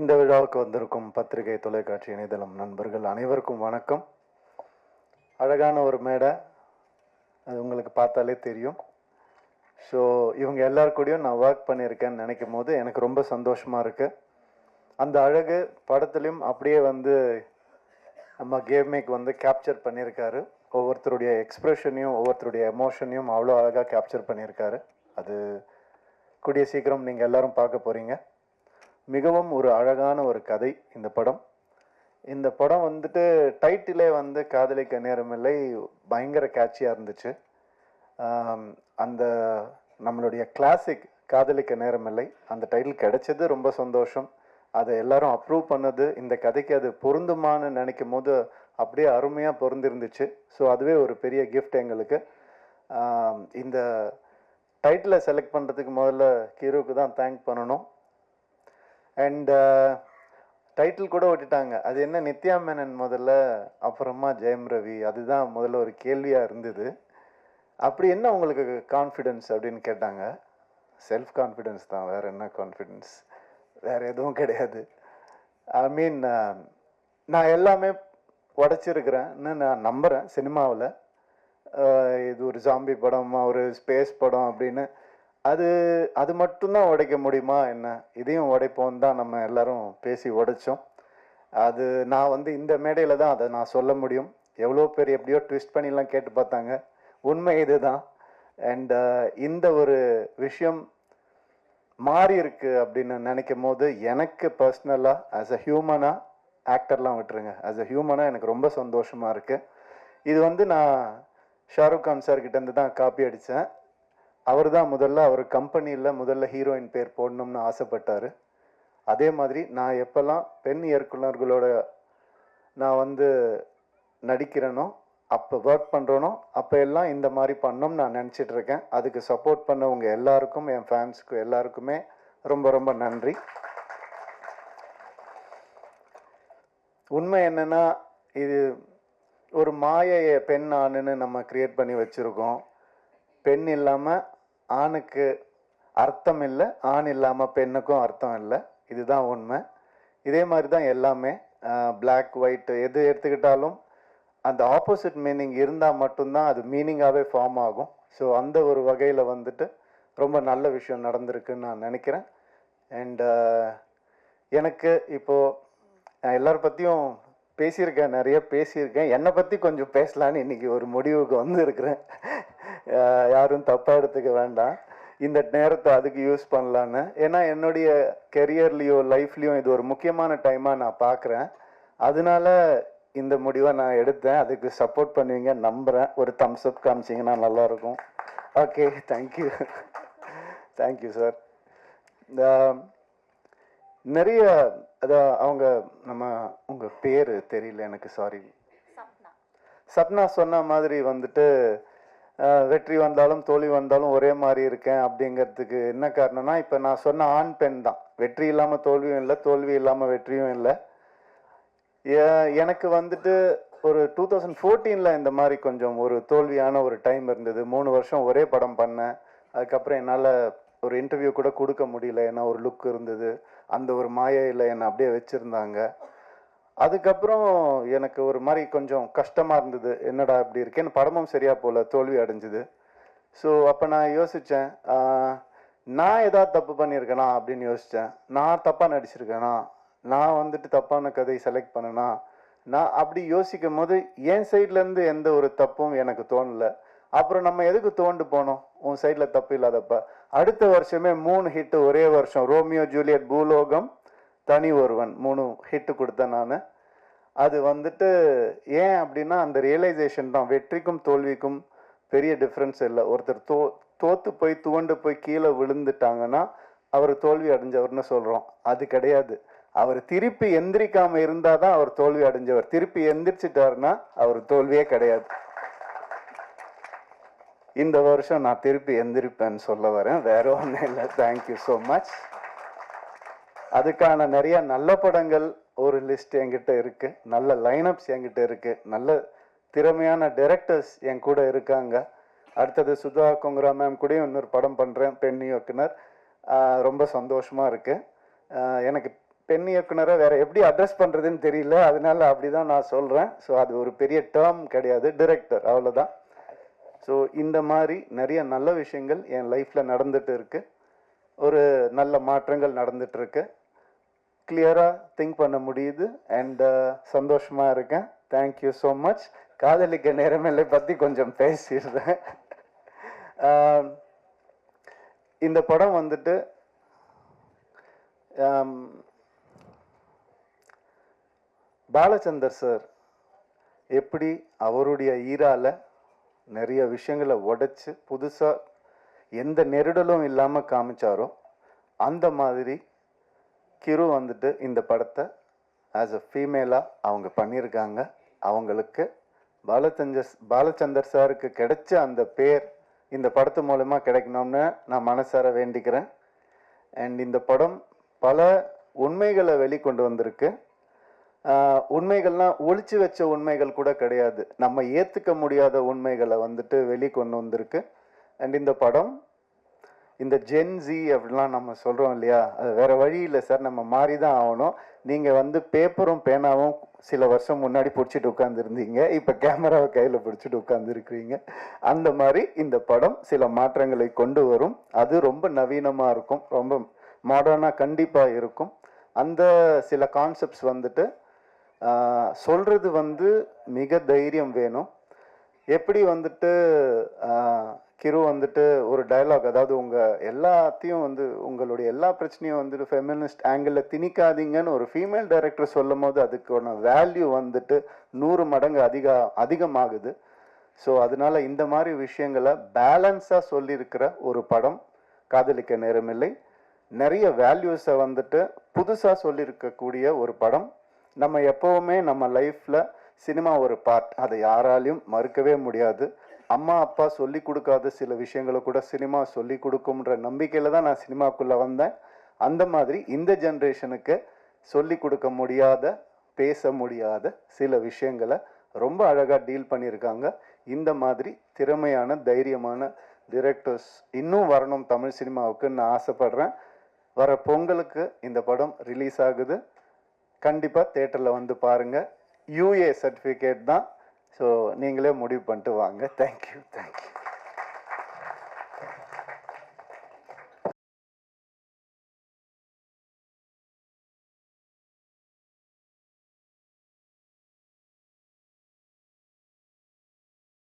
இந்த விழாவுக்கு வந்திருக்கும் பத்திரிகை தொலைக்காட்சி இணையதளம் நண்பர்கள் அனைவருக்கும் வணக்கம். அழகான ஒரு மேடை. அது உங்களுக்கு பார்த்தாலே தெரியும். ஸோ இவங்க எல்லார் கூடயும் நான் ஒர்க் பண்ணியிருக்கேன்னு நினைக்கும் போது எனக்கு ரொம்ப சந்தோஷமாக இருக்குது அந்த அழகு படத்துலையும் அப்படியே வந்து நம்ம கேம்மேக் வந்து கேப்சர் பண்ணியிருக்காரு. ஒவ்வொருத்தருடைய எக்ஸ்ப்ரெஷனையும் ஒவ்வொருத்தருடைய எமோஷனையும் அவ்வளோ அழகாக கேப்சர் பண்ணியிருக்காரு. அது கூடிய சீக்கிரம் நீங்கள் எல்லோரும் பார்க்க போகிறீங்க மிகவும் ஒரு அழகான ஒரு கதை இந்த படம். இந்த படம் வந்துட்டு டைட்டிலே வந்து காதலிக்க நேரமில்லை பயங்கர கேட்சியாக இருந்துச்சு. அந்த நம்மளுடைய கிளாசிக் காதலிக்க நேரமில்லை அந்த டைட்டில் கிடைச்சது ரொம்ப சந்தோஷம். அதை எல்லாரும் அப்ரூவ் பண்ணது இந்த கதைக்கு அது பொருந்துமான்னு நினைக்கும் போது அப்படியே அருமையாக பொருந்திருந்துச்சு. ஸோ அதுவே ஒரு பெரிய கிஃப்ட் எங்களுக்கு. இந்த டைட்டிலை செலக்ட் பண்ணுறதுக்கு முதல்ல ஹீரோக்கு தான் தேங்க் பண்ணணும். அண்ட் டைட்டில் uh, கூட விட்டுட்டாங்க அது என்ன நித்யா மேனன் முதல்ல அப்புறமா ஜெயம் ரவி அதுதான் முதல்ல ஒரு கேள்வியாக இருந்தது. அப்படி என்ன உங்களுக்கு கான்ஃபிடென்ஸ் அப்படின்னு கேட்டாங்க. செல்ஃப் கான்ஃபிடென்ஸ் தான் வேறு என்ன கான்ஃபிடென்ஸ் வேறு எதுவும் கிடையாது. ஐ மீன் uh, நான் எல்லாமே உடச்சிருக்கிறேன்னு நான் நம்புகிறேன் சினிமாவில். Uh, இது ஒரு ஜாம்பி படம் ஒரு ஸ்பேஸ் படம் அப்படின்னு. அது அது மட்டும்தான் உடைக்க முடியுமா என்ன? இதையும் உடைப்போம் தான் நம்ம எல்லாரும் பேசி உடைச்சோம். அது நான் வந்து இந்த மேடையில் தான் அதை நான் சொல்ல முடியும். எவ்வளோ பேர் எப்படியோ ட்விஸ்ட் பண்ணிலாம் கேட்டு பார்த்தாங்க. உண்மை இதுதான். அண்ட் இந்த ஒரு விஷயம் மாறி இருக்கு அப்படின்னு நினைக்கும் போது எனக்கு பர்சனலாக ஆஸ் அ ஹியூமனாக ஆக்டர்லாம் விட்டுருங்க. ஆஸ் அ ஹியூமனாக எனக்கு ரொம்ப சந்தோஷமாக இருக்குது இது வந்து நான் ஷாருக் கான் சார் கிட்டேருந்து தான் காப்பி அடித்தேன் அவர் தான் முதல்ல அவர் கம்பெனியில் முதல்ல ஹீரோயின் பேர் போடணும்னு ஆசைப்பட்டார். அதே மாதிரி நான் எப்போல்லாம் பெண் இயக்குனர்களோட நான் வந்து நடிக்கிறேனோ அப்போ ஒர்க் பண்ணுறனோ அப்போ எல்லாம் இந்த மாதிரி பண்ணோம் நான் நினச்சிட்டு இருக்கேன். அதுக்கு சப்போர்ட் பண்ணவங்க எல்லாருக்கும் என் ஃபேன்ஸுக்கு எல்லாருக்குமே ரொம்ப ரொம்ப நன்றி. உண்மை என்னென்னா இது ஒரு மாயையை பெண் ஆணுன்னு நம்ம க்ரியேட் பண்ணி வச்சுருக்கோம். பெண் இல்லாமல் ஆணுக்கு அர்த்தம் இல்லை ஆண் இல்லாமல் பெண்ணுக்கும் அர்த்தம் இல்லை. இதுதான் உண்மை. இதே மாதிரி தான் எல்லாமே பிளாக் ஒயிட் எது எடுத்துக்கிட்டாலும் அந்த ஆப்போசிட் மீனிங் இருந்தால் மட்டும்தான் அது மீனிங்காகவே ஃபார்ம் ஆகும். ஸோ அந்த ஒரு வகையில் வந்துட்டு ரொம்ப நல்ல விஷயம் நடந்திருக்குன்னு நான் நினைக்கிறேன். அண்ட் எனக்கு இப்போது நான் எல்லார் பற்றியும் பேசியிருக்கேன் நிறைய பேசியிருக்கேன். என்னை பற்றி கொஞ்சம் பேசலான்னு இன்னைக்கு ஒரு முடிவுக்கு வந்திருக்கிறேன். யாரும் தப்பாக எடுத்துக்க வேண்டாம். இந்த நேரத்தை அதுக்கு யூஸ் பண்ணலான்னு. ஏன்னா என்னுடைய கெரியர்லேயோ லைஃப்லேயும் இது ஒரு முக்கியமான டைமாக நான் பார்க்குறேன் அதனால இந்த முடிவை நான் எடுத்தேன். அதுக்கு சப்போர்ட் பண்ணுவீங்க நம்புகிறேன் ஒரு தம்ஸ் அப் காமிச்சிங்கன்னா நல்லாயிருக்கும். ஓகே தேங்க்யூ தேங்க்யூ சார் இந்த நிறைய அதான் அவங்க நம்ம உங்க பேரு தெரியல எனக்கு சாரி சப்னா சொன்ன மாதிரி வந்துட்டு வெற்றி வந்தாலும் தோல்வி வந்தாலும் ஒரே மாதிரி இருக்கேன் அப்படிங்கிறதுக்கு என்ன காரணம்னா இப்போ நான் சொன்ன ஆண் பெண் தான். வெற்றி இல்லாமல் தோல்வியும் இல்லை தோல்வி இல்லாமல் வெற்றியும் இல்லை. எனக்கு வந்துட்டு ஒரு டூ தௌசண்ட் ஃபோர்டீனில் இந்த மாதிரி கொஞ்சம் ஒரு தோல்வியான ஒரு டைம் இருந்தது. மூணு வருஷம் ஒரே படம் பண்ணேன். அதுக்கப்புறம் என்னால் ஒரு இன்டர்வியூ கூட கொடுக்க முடியல. ஏன்னா ஒரு லுக் இருந்தது. அந்த ஒரு மாயையில் என்னை அப்படியே வச்சுருந்தாங்க. அதுக்கப்புறம் எனக்கு ஒரு மாதிரி கொஞ்சம் கஷ்டமாக இருந்தது. என்னடா இப்படி இருக்கேன்னு படமும் சரியாக போல தோல்வி அடைஞ்சுது. ஸோ அப்போ நான் யோசித்தேன் நான் ஏதாவது தப்பு பண்ணியிருக்கேனா? அப்படின்னு யோசித்தேன் நான் தப்பாக நடிச்சிருக்கேனா? நான் வந்துட்டு தப்பான கதை செலக்ட் பண்ணனா? நான் அப்படி யோசிக்கும் போது என் சைட்லேருந்து எந்த ஒரு தப்பும் எனக்கு தோணலை. அப்புறம் நம்ம எதுக்கு தோண்டு போனோம்? உன் சைடில் தப்பு இல்லாதப்ப. அடுத்த வருஷமே மூணு ஹிட்டு ஒரே வருஷம். ரோமியோ ஜூலியட் பூலோகம் தனி ஒருவன் மூணு ஹிட்டு கொடுத்தேன் நான். அது வந்துட்டு ஏன் அப்படின்னா அந்த ரியலைசேஷன் தான். வெற்றிக்கும் தோல்விக்கும் பெரிய டிஃப்ரென்ஸ் இல்லை. ஒருத்தர் தோ தோற்று போய் துவண்டு போய் கீழே விழுந்துட்டாங்கன்னா அவர் தோல்வி அடைஞ்சவர்னு சொல்கிறோம் அது கிடையாது. அவர் திருப்பி எந்திரிக்காமல் இருந்தால் தான் அவர் தோல்வி அடைஞ்சவர். திருப்பி எந்திரிச்சிட்டாருன்னா அவர் தோல்வியே கிடையாது. இந்த வருஷம் நான் திருப்பி எந்திரிப்பேன்னு சொல்ல வரேன். வேற ஒன்றும் இல்லை. தேங்க்யூ ஸோ மச் அதுக்கான நிறைய நல்ல படங்கள் ஒரு லிஸ்ட் என்கிட்ட இருக்கு. நல்ல லைனப்ஸ் என்கிட்ட இருக்கு. நல்ல திறமையான டைரக்டர்ஸ் என் கூட இருக்காங்க. அடுத்தது சுதா கொங்கரா மேம் கூடயும் இன்னொரு படம் பண்ணுறேன் பெண் இயக்குனர். ரொம்ப சந்தோஷமாக இருக்கு. எனக்கு பெண் இயக்குனரை வேற எப்படி அட்ரஸ் பண்ணுறதுன்னு தெரியல. அதனால அப்படிதான் நான் சொல்கிறேன் ஸோ அது ஒரு பெரிய டேர்ம் கிடையாது. டிரெக்டர் அவ்வளோதான் ஸோ இந்த மாதிரி நிறைய நல்ல விஷயங்கள் என் லைஃப்பில் நடந்துட்டு இருக்கு. ஒரு நல்ல மாற்றங்கள் நடந்துட்டு இருக்கு. கிளியராக திங்க் பண்ண முடியுது. அண்ட் uh, சந்தோஷமாக இருக்கேன். தேங்க்யூ ஸோ மச் காதலிக்க நேரமில்லை பற்றி கொஞ்சம் பேசிடுறேன். இந்த படம் வந்துட்டு பாலச்சந்தர் சார் எப்படி அவருடைய ஈரால நிறைய விஷயங்களை உடைச்சு புதுசாக எந்த நெருடலும் இல்லாமல் காமிச்சாரோ அந்த மாதிரி கிரு வந்துட்டு இந்த படத்தை ஆஸ் அ ஃபீமேலாக அவங்க பண்ணியிருக்காங்க. அவங்களுக்கு பாலச்சந்தர் பாலச்சந்தர் சாருக்கு கிடைச்ச அந்த பேர் இந்த படத்து மூலமா கிடைக்கணும்னு நான் மனசார வேண்டிக்கிறேன். அண்ட் இந்த படம் பல உண்மைகளை வெளிக்கொண்டு வந்திருக்கு. உண்மைகள்லாம் ஒழிச்சு வச்ச உண்மைகள் கூட கிடையாது. நம்ம ஏற்றுக்க முடியாத உண்மைகளை வந்துட்டு வெளிக்கொண்டு வந்திருக்கு. அண்ட் இந்த படம் இந்த ஜென்சி அப்படிலாம் நம்ம சொல்கிறோம் இல்லையா? அது வேறு வழி இல்லை சார் நம்ம மாறி தான் ஆகணும். நீங்கள் வந்து பேப்பரும் பேனாவும் சில வருஷம் முன்னாடி பிடிச்சிட்டு உட்காந்துருந்தீங்க இப்போ கேமராவை கையில் பிடிச்சிட்டு உட்காந்துருக்கிறீங்க அந்த மாதிரி இந்த படம் சில மாற்றங்களை கொண்டு வரும். அது ரொம்ப நவீனமாக இருக்கும். ரொம்ப மாடர்னாக கண்டிப்பாக இருக்கும். அந்த சில கான்செப்ட்ஸ் வந்துட்டு சொல்கிறது வந்து மிக தைரியம் வேணும். எப்படி வந்துட்டு கிரு வந்துட்டு ஒரு டயலாக் அதாவது உங்கள் எல்லாத்தையும் வந்து உங்களுடைய எல்லா பிரச்சனையும் வந்துட்டு ஃபெமினிஸ்ட் ஆங்கிளில் திணிக்காதீங்கன்னு ஒரு ஃபீமேல் டைரக்டர் சொல்லும் போது அதுக்கான வேல்யூ வந்துட்டு நூறு மடங்கு அதிக அதிகமாகுது. ஸோ அதனால இந்த மாதிரி விஷயங்களை பேலன்ஸாக சொல்லியிருக்கிற ஒரு படம் காதலிக்க நேரமில்லை. நிறைய வேல்யூஸை வந்துட்டு புதுசாக சொல்லியிருக்கக்கூடிய ஒரு படம். நம்ம எப்போவுமே நம்ம லைஃப்பில் சினிமா ஒரு பார்ட் அதை யாராலையும் மறுக்கவே முடியாது. அம்மா அப்பா சொல்லி கொடுக்காத சில விஷயங்களை கூட சினிமா சொல்லி கொடுக்கும்ன்ற நம்பிக்கையில் தான் நான் சினிமாக்குள்ளே வந்தேன். அந்த மாதிரி இந்த ஜென்ரேஷனுக்கு சொல்லி கொடுக்க முடியாத பேச முடியாத சில விஷயங்களை ரொம்ப அழகாக டீல் பண்ணியிருக்காங்க. இந்த மாதிரி திறமையான தைரியமான டிரெக்டர்ஸ் இன்னும் வரணும் தமிழ் சினிமாவுக்கு நான் ஆசைப்படுறேன். வர பொங்கலுக்கு இந்த படம் ரிலீஸ் ஆகுது. கண்டிப்பாக தேட்டரில் வந்து பாருங்கள் யூஏ சர்டிஃபிகேட் தான். ஸோ நீங்களே முடிவு பண்ணிட்டு வாங்க. Thank you thank you